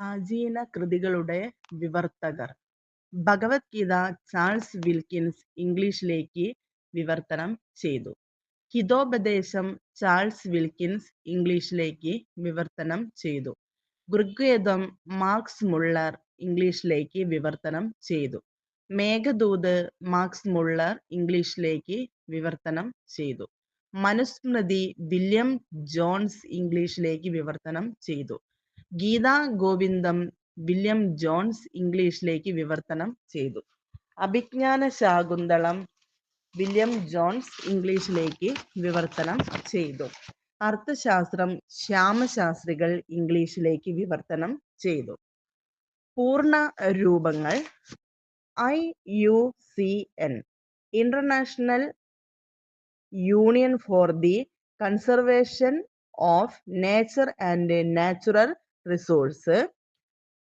പ്രാചീന കൃതികളുടെ വിവർത്തകർ. ഭഗവത്ഗീത ചാൾസ് വിൽക്കിൻസ് ഇംഗ്ലീഷിലേക്ക് വിവർത്തനം ചെയ്തു. ഹിതോപദേശം ചാൾസ് വിൽക്കിൻസ് ഇംഗ്ലീഷിലേക്ക് വിവർത്തനം ചെയ്തു. ഋഗ്വേദം മാർക്സ് മുള്ളർ ഇംഗ്ലീഷിലേക്ക് വിവർത്തനം ചെയ്തു. മേഘദൂത് മാർക്സ് മുള്ളർ ഇംഗ്ലീഷിലേക്ക് വിവർത്തനം ചെയ്തു. മനുസ്മൃതി വില്യം ജോൺസ് ഇംഗ്ലീഷിലേക്ക് വിവർത്തനം ചെയ്തു. ഗീതാ ഗോവിന്ദം വില്യം ജോൺസ് ഇംഗ്ലീഷിലേക്ക് വിവർത്തനം ചെയ്തു. അഭിജ്ഞാന ശാകുന്തളം വില്യം ജോൺസ് ഇംഗ്ലീഷിലേക്ക് വിവർത്തനം ചെയ്തു. അർത്ഥശാസ്ത്രം ശ്യാമശാസ്ത്രികൾ ഇംഗ്ലീഷിലേക്ക് വിവർത്തനം ചെയ്തു. പൂർണ രൂപങ്ങൾ I U C N International Union for the Conservation of Nature and Natural resource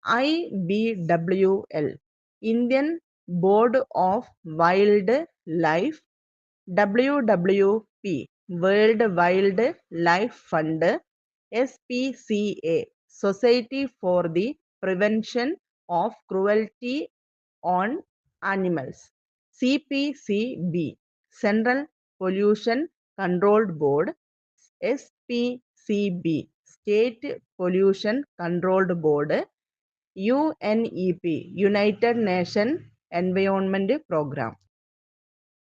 I B W L Indian Board of Wildlife W W P World Wildlife Fund S P C A Society for the Prevention of Cruelty on Animals C P C B Central Pollution Control Board S P C B State Pollution Controlled Board U N E P United Nation Environment Programme